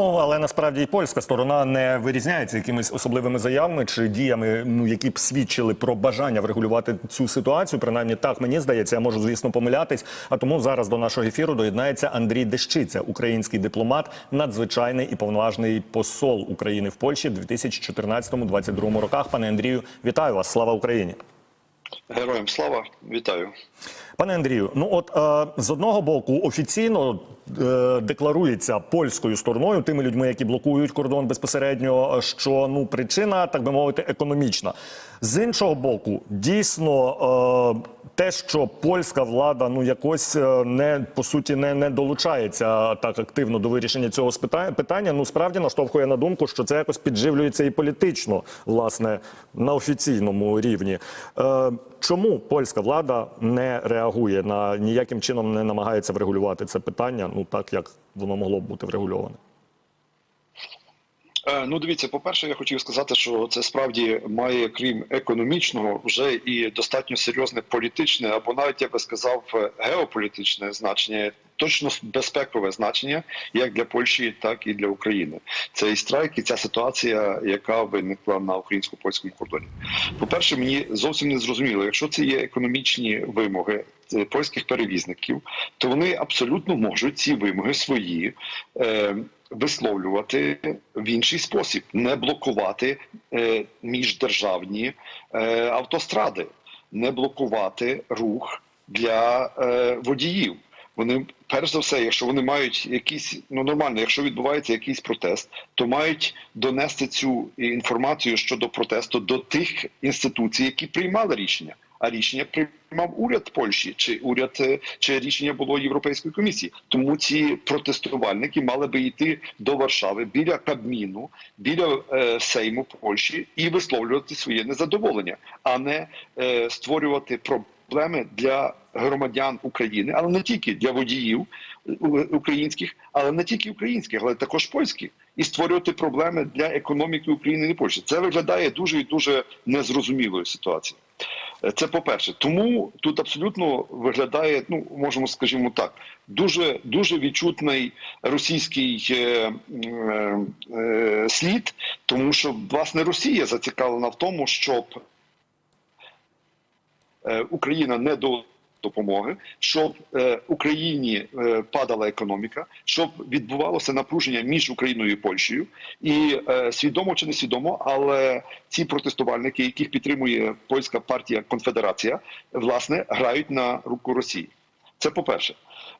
Але насправді і польська сторона не вирізняється якимись особливими заявами чи діями, ну які б свідчили про бажання врегулювати цю ситуацію. Принаймні так мені здається, я можу звісно помилятись. А тому зараз до нашого ефіру доєднається Андрій Дещиця, український дипломат, надзвичайний і повноважний посол України в Польщі в 2014-2022 роках. Пане Андрію, вітаю вас! Слава Україні! Героям слава, вітаю. Пане Андрію, ну от е, з одного боку офіційно декларується польською стороною, тими людьми, які блокують кордон безпосередньо, що ну причина, так би мовити, економічна. З іншого боку, дійсно е, те, що польська влада ну якось е, не по суті не, не долучається так активно до вирішення цього питання, ну справді наштовхує на думку, що це якось підживлюється і політично, власне, на офіційному рівні. Е, чому польська влада не реагує на ніяким чином не намагається врегулювати це питання, ну так як воно могло бути врегульоване? Е, Ну, дивіться, по-перше, я хотів сказати, що це справді має, крім економічного, вже і достатньо серйозне політичне, або навіть я би сказав, е, геополітичне значення, точно безпекове значення, як для Польщі, так і для України. Цей страйк і ця ситуація, яка виникла на українсько-польському кордоні. По-перше, мені зовсім не зрозуміло, якщо це є економічні вимоги. е, Польських перевізників, то вони абсолютно можуть ці вимоги свої висловлювати в інший спосіб, не блокувати е, міждержавні е, автостради, не блокувати рух для е, водіїв. Вони перш за все, якщо вони мають якісь ну нормально, якщо відбувається якийсь протест, то мають донести цю інформацію щодо протесту до тих інституцій, які приймали рішення. А рішення приймав уряд Польщі, чи уряд е, чи рішення було Європейської комісії. Тому ці протестувальники мали би йти до Варшави біля Кабміну, біля е, Сейму Польщі і висловлювати своє незадоволення, а не е, створювати проблеми для громадян України, але не тільки для водіїв е, українських, але не тільки українських, але також польських, і створювати проблеми для економіки України і Польщі. Це виглядає дуже і дуже незрозумілою ситуацією. Е, Це по-перше, тому тут абсолютно виглядає, ну можемо скажімо так, дуже дуже відчутний російський е, е, е, слід, тому що власне Росія зацікавлена в тому, щоб е, Україна не до допомоги, щоб е, Україні е, падала економіка, щоб відбувалося напруження між Україною і Польщею, і е, свідомо чи не свідомо, але ці протестувальники, яких підтримує польська партія Конфедерація, власне грають на руку Росії. Це по-перше.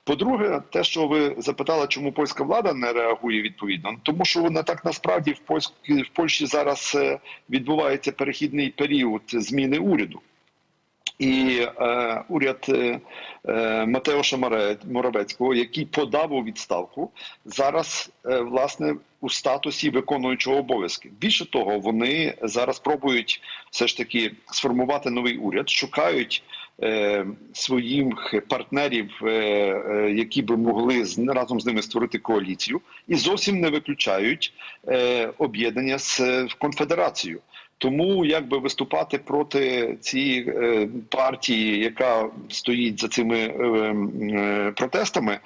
По-друге, те, що ви запитали, чому польська влада не реагує відповідно, тому що вона так насправді в Польськ... в Польщі зараз е, відбувається перехідний період зміни уряду. І е, уряд е, е, Матеоша Моровецького, який подав у відставку, зараз е, власне у статусі виконуючого обов'язки. Більше того, вони зараз пробують все ж таки сформувати новий уряд, шукають е, своїх партнерів, е, е, які би могли з разом з ними створити коаліцію, і зовсім не виключають е, об'єднання з е, конфедерацією. Тому якби виступати проти цієї е, партії, яка стоїть за цими е, е, протестами,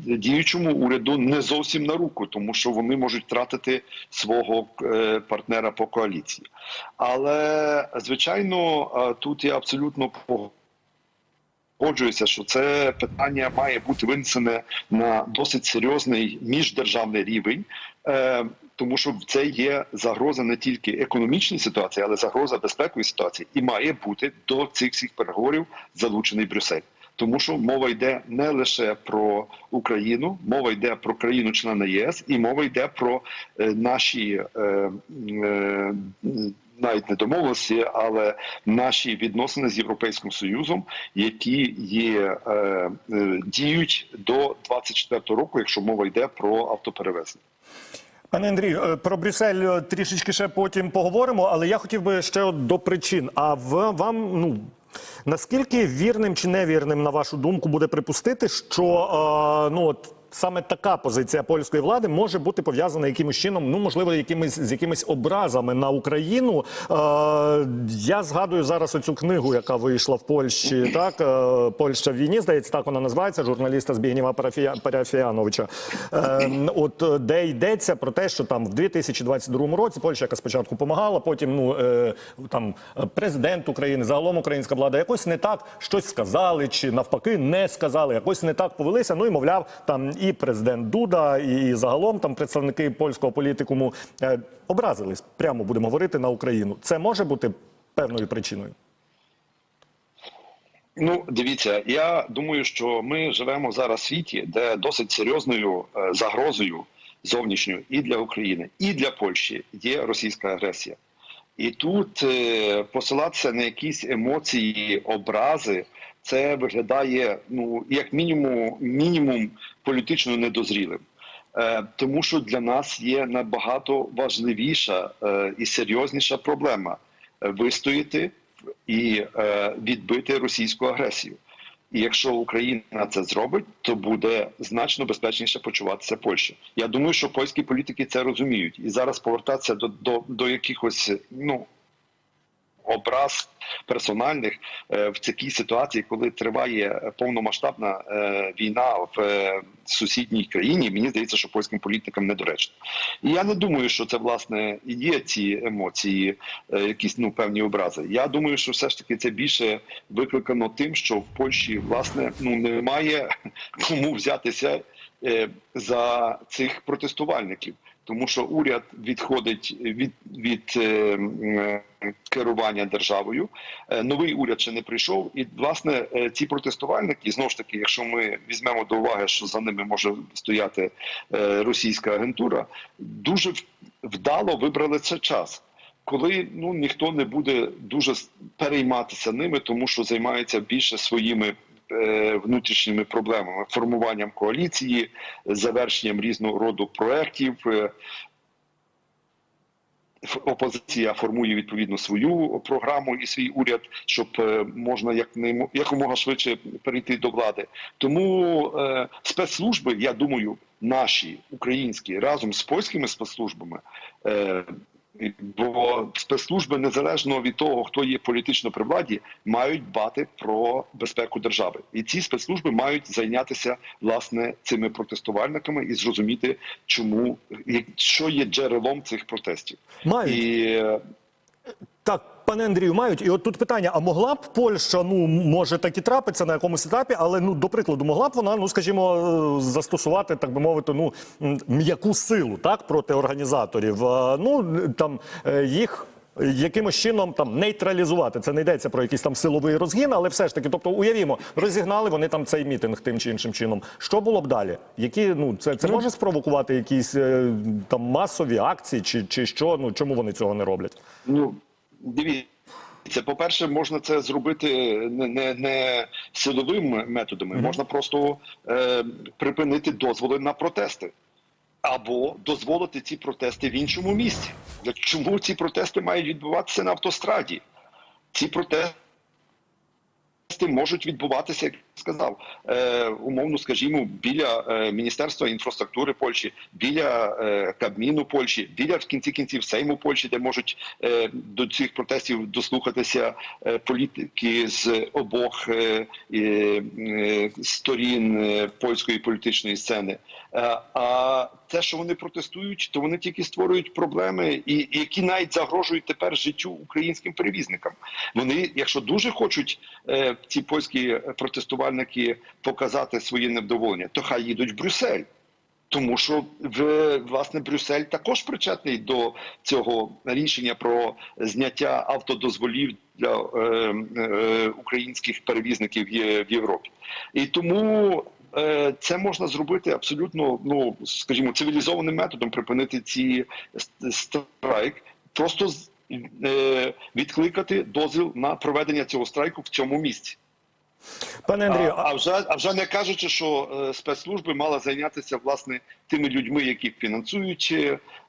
діючому уряду не зовсім на руку, тому що вони можуть втратити свого е, партнера по коаліції. Але звичайно, тут я абсолютно погоджуюся, Погоджуюся, що це питання має бути винесене на досить серйозний міждержавний рівень, е, тому що це є загроза не тільки економічній ситуації, але загроза безпекової ситуації, і має бути до цих всіх переговорів залучений Брюссель. Тому що мова йде не лише про Україну, мова йде про країну-члена ЄС, і мова йде про е, наші е, е, навіть не домовленості, але наші відносини з Європейським Союзом, які є е, е, діють до 24 року, якщо мова йде про автоперевезення. Пане Андрію, е, про Брюссель е, трішечки ще потім поговоримо, але я хотів би ще до причин. А в вам ну. Наскільки вірним чи невірним, на вашу думку, буде припустити, що е, ну от саме така позиція польської влади може бути пов'язана якимось чином, ну можливо, якимись з якимись образами на Україну. Е, я згадую зараз оцю книгу, яка вийшла в Польщі. Так е, Польща в війні, здається, так вона називається журналіста Збігнєва Парафія- Парафіяновича. Е, от де йдеться про те, що там в 2022 році Польща, яка спочатку допомагала, потім ну е, там президент України, загалом українська влада якось не так щось сказали, чи навпаки не сказали, якось не так повелися. Ну і мовляв, там і президент Дуда, і загалом там представники польського політикуму е, образились. Прямо будемо говорити на Україну. Це може бути певною причиною. Ну, дивіться, я думаю, що ми живемо зараз в світі, де досить серйозною е, загрозою зовнішньою і для України, і для Польщі є російська агресія. І тут е, посилатися на якісь емоції, образи, це виглядає ну як мінімум, мінімум політично недозрілим. Е, тому що для нас є набагато важливіша е, і серйозніша проблема вистояти і е, відбити російську агресію. І якщо Україна це зробить, то буде значно безпечніше почуватися Польща. Я думаю, що польські політики це розуміють, і зараз повертатися до, до, до якихось ну образ персональних е, в такій ситуації, коли триває повномасштабна е, війна в е, сусідній країні, мені здається, що польським політикам недоречно. І я не думаю, що це власне і є ці емоції, якісь ну певні образи. Я думаю, що все ж таки це більше викликано тим, що в Польщі власне ну немає кому взятися за цих протестувальників. Тому що уряд відходить від від е, м, керування державою. Е, Новий уряд ще не прийшов, і власне е, ці протестувальники знову ж таки, якщо ми візьмемо до уваги, що за ними може стояти е, російська агентура, дуже вдало вибрали це час. Коли ну ніхто не буде дуже перейматися ними, тому що займається більше своїми е, внутрішніми проблемами, формуванням коаліції, завершенням різного роду проєктів. е, Опозиція формує відповідно свою програму і свій уряд, щоб е, можна як якомога швидше перейти до влади. Тому е, спецслужби, я думаю, наші українські разом з польськими спецслужбами. Е, Бо спецслужби незалежно від того, хто є політично при владі, мають дбати про безпеку держави, і ці спецслужби мають зайнятися власне цими протестувальниками і зрозуміти, чому що є джерелом цих протестів. Мають. І е, Так, пане Андрію, мають. І от тут питання: а могла б Польща, ну може так і трапиться на якомусь етапі, але ну до прикладу, могла б вона, ну скажімо, е, застосувати, так би мовити, ну м'яку силу так проти організаторів. Е, Ну там е, їх. Якимось чином там нейтралізувати це не йдеться про якийсь там силовий розгін, але все ж таки, тобто уявімо, розігнали вони там цей мітинг тим чи іншим чином. Що було б далі? Які ну це, це може спровокувати якісь там масові акції, чи, чи що? Ну чому вони цього не роблять? Ну, дивіться, по-перше, можна це зробити не, не, не силовими методами, можна просто е, припинити дозволи на протести. Або дозволити ці протести в іншому місці. Чому ці протести мають відбуватися на автостраді? Ці протести можуть відбуватися, сказав, е, умовно, скажімо, біля е, Міністерства інфраструктури Польщі, біля е, Кабміну Польщі, біля в кінці кінців Сейму Польщі, де можуть до цих протестів дослухатися політики з обох сторін польської політичної сцени. А те, що вони протестують, то вони тільки створюють проблеми, і, які навіть загрожують тепер життю українським перевізникам. Вони, якщо дуже хочуть ці польські протестувальники показати своє невдоволення, то хай їдуть в Брюссель. Тому що власне Брюссель також причетний до цього рішення про зняття автодозволів для е, е, українських перевізників в Європі. І тому е, це можна зробити абсолютно, ну скажімо, цивілізованим методом припинити ці ст- страйк, просто е, відкликати дозвіл на проведення цього страйку в цьому місці. Пане Андрію, А, а вже а вже не кажучи, що е, спецслужби мали зайнятися власне тими людьми, які фінансують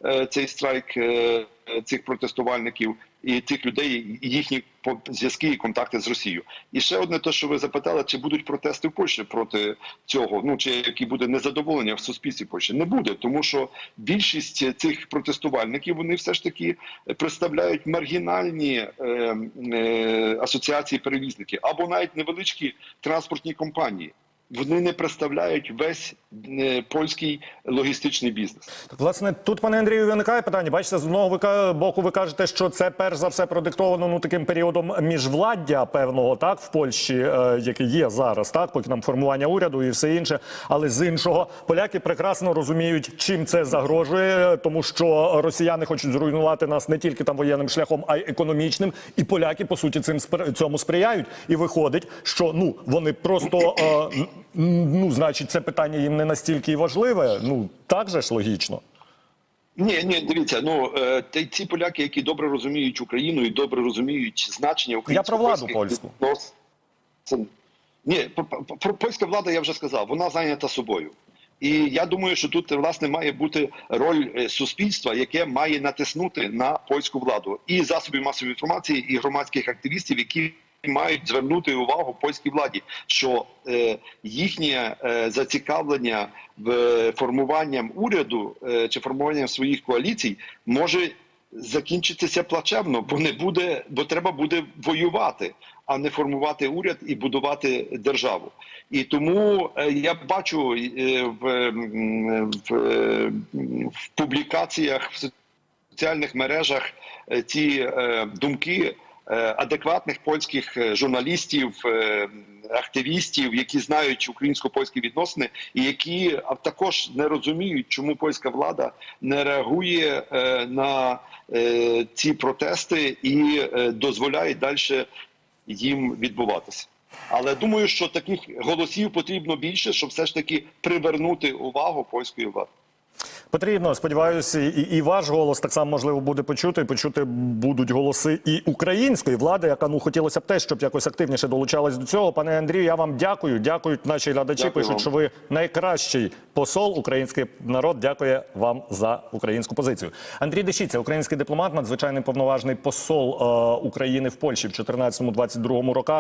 е, цей страйк е, цих протестувальників, і тих людей, і їхні зв'язки і контакти з Росією. І ще одне, те, що ви запитали, чи будуть протести в Польщі проти цього, ну чи які буде незадоволення в суспільстві Польщі, не буде, тому що більшість цих протестувальників вони все ж таки представляють маргінальні е, е, асоціації перевізників або навіть невеличкі транспортні компанії. Вони не представляють весь е, польський логістичний бізнес. Так, власне, тут, пане Андрію, виникає питання. Бачите, з одного боку, ви кажете, що це перш за все продиктовано ну таким періодом міжвладдя певного, так в Польщі, е, який є зараз, так поки там формування уряду і все інше. Але з іншого, поляки прекрасно розуміють, чим це загрожує, тому що росіяни хочуть зруйнувати нас не тільки там воєнним шляхом, а й економічним. І поляки по суті цим цьому сприяють. І виходить, що ну вони просто е, ну, значить, це питання їм не настільки і важливе. Ну так же ж логічно. Ні, ні, дивіться, ну е, ці поляки, які добре розуміють Україну і добре розуміють значення Я про владу польську. Ні, про, польська влада я вже сказав, вона зайнята собою. І я думаю, що тут власне має бути роль е, суспільства, яке має натиснути на польську владу і засобів масової інформації, і громадських активістів, які мають звернути увагу польській владі, що е, їхнє е, зацікавлення в е, формуванням уряду чи формуванням своїх коаліцій може закінчитися плачевно, бо не буде, бо треба буде воювати, а не формувати уряд і будувати державу. І тому я бачу в, в, в публікаціях в соціальних мережах ці думки адекватних польських е, журналістів, е, активістів, які знають українсько-польські відносини, і які також не розуміють, чому польська влада не реагує е, на е, ці протести і е, дозволяє далі їм відбуватися. Але думаю, що таких голосів потрібно більше, щоб все ж таки привернути увагу польської влади. Потрібно, сподіваюся, і, і ваш голос так само можливо буде почути. Почути будуть голоси і української влади, яка ну хотілося б теж, щоб якось активніше долучалась до цього. Пане Андрію, я вам дякую. Дякують наші глядачі. Дякую пишуть, вам. що ви найкращий посол. Український народ дякує вам за українську позицію. Андрій Дещиця, український дипломат, надзвичайний повноважний посол е, України в Польщі в 14-22 роках.